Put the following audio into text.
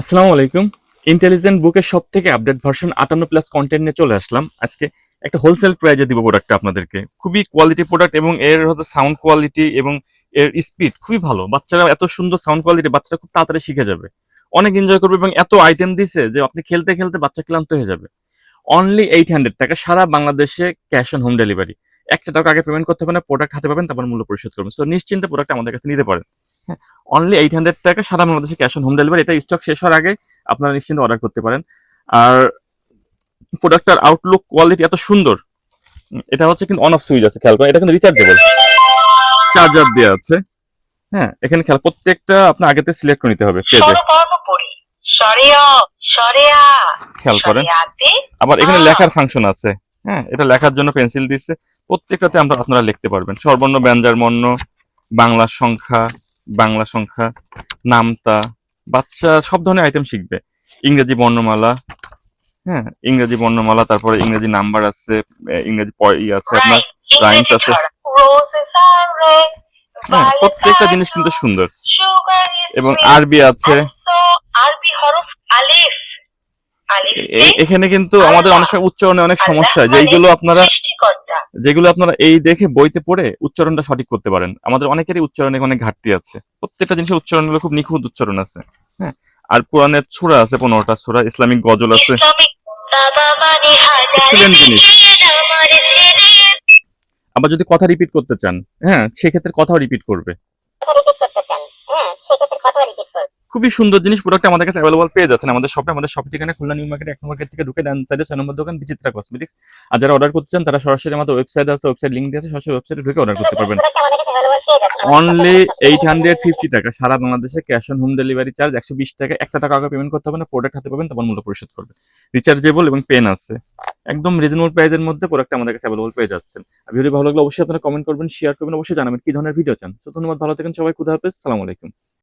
আসসালামু আলাইকুম। ইন্টেলিজেন্ট বুকের সব থেকে আপডেট ভার্সন আটান্ন প্লাস কন্টেন্ট নিয়ে চলে আসলাম। আজকে একটা হোলসেল প্রাইজে দিব প্রোডাক্টটা আপনাদেরকে। খুবই কোয়ালিটি প্রোডাক্ট এবং এর হচ্ছে সাউন্ড কোয়ালিটি এবং এর স্পিড খুবই ভালো। বাচ্চারা এত সুন্দর সাউন্ড কোয়ালিটি বাচ্চারা খুব তাড়াতাড়ি শিখে যাবে। অনেক এনজয় করবে এবং এত আইটেম দিছে যে আপনি খেলতে খেলতে বাচ্চা ক্লান্ত হয়ে যাবে। অনলি এইট হান্ড্রেড টাকা সারা বাংলাদেশে ক্যাশ অন হোম ডেলিভারি একটা টাকা আগে পেমেন্ট করতে হবে না প্রোডাক্ট হাতে পাবেন, তারপর মূল্য পরিশোধ করবেন। সো নিশ্চিন্তে প্রোডাক্ট আমাদের কাছে নিতে পারেন। অনলি এইট হান্ড্রেড টাকা সারা বাংলাদেশে ক্যাশ অন হোম ডেলিভারি এটা স্টক শেষ হওয়ার আগে আপনারা নিশ্চিন্তে অর্ডার করতে পারেন। আর প্রোডাক্টটার আউটলুক কোয়ালিটি এত সুন্দর। এটা হচ্ছে কিন্তু অন অফ সুইচ আছে খেয়াল করেন এটা কিন্তু রিচার্জেবল চার্জার দেওয়া আছে। হ্যাঁ এখানে খেয়াল প্রত্যেকটা আপনার আগেতে সিলেক্ট করে নিতে হবে পেজে খেয়াল করেন। আবার এখানে লেখার ফাংশন আছে। হ্যাঁ এটা লেখার জন্য পেন্সিল দিচ্ছে প্রত্যেকটাতে আমরা আপনারা লিখতে পারবেন। স্বরবর্ণ ব্যঞ্জার বর্ণ বাংলা সংখ্যা বাংলা সংখ্যা নামতা বাচ্চা সব ধরনের আইটেম শিখবে। ইংরেজি বর্ণমালা হ্যাঁ ইংরেজি বর্ণমালা তারপরে ইংরেজি নাম্বার আছে ইংরেজি প- ই আছে আপনার rhymes আছে। হ্যাঁ প্রত্যেকটা জিনিস কিন্তু সুন্দর। এবং আরবি আছে। আরবি হরফ আলিফ এখানে কিন্তু আমাদের অনেক সময় উচ্চারণে অনেক সমস্যা যেইগুলো আপনারা সৃষ্টিকর্তা যেগুলো আপনারা এই দেখে বইতে পড়ে উচ্চারণটা সঠিক করতে পারেন। আমাদের অনেকেরই উচ্চারণে অনেক ঘাটতি আছে। প্রত্যেকটা জিনিসের উচ্চারণ উচ্চারণগুলো খুব নিখুঁত উচ্চারণ আছে। হ্যাঁ? আর কোরআনের ছোড়া আছে পনেরোটা ছোড়া ইসলামিক গজল আছে। জিনিস। আবার যদি কথা রিপিট করতে চান হ্যাঁ সেক্ষেত্রে কথাও রিপিট করবে। খুবই সুন্দর জিনিস প্রোডাক্ট আমাদের কাছে অ্যাভেলেবল পেয়ে যাচ্ছেন। আমাদের শপে আমাদের শপ ঠিকানা খুলনা নিউ মার্কেট এক মার্কেট থেকে ঢুকে ডান সাইডে ছয় নম্বর দোকান, বিচিত্রা কসমেটিক্স আর যারা অর্ডার করতে চান, তারা সরাসরি আমাদের ওয়েবসাইট আছে ওয়েবসাইট লিঙ্ক দিয়ে আছে, সরাসরি ওয়েবসাইটে ঢুকে অর্ডার করতে পারবেন। অনলি এইট হান্ড্রেড ফিফটি টাকা। সারা বাংলাদেশে cash on home delivery charge একশো বিশ টাকা। একটা টাকা আগে পেমেন্ট করতে হবে না প্রোডাক্ট হাতে পাবেন, তারপর মূল্য পরিশোধ করবে রিচার্জেবল এবং পেন আছে। একদম রিজনেবল প্রাইসের মধ্যে প্রোডাক্ট আমাদের কাছে অ্যাভেলেবল পেয়ে যাচ্ছেন। আর ভিডিও ভালো লাগলে অবশ্যই আপনারা কমেন্ট করবেন শেয়ার করবেন, অবশ্যই জানাবেন কি ধরনের ভিডিও চান। তো ধন্যবাদ, ভালো থাকেন সবাই, খুদা হাফেজ, সালাম আলাইকুম।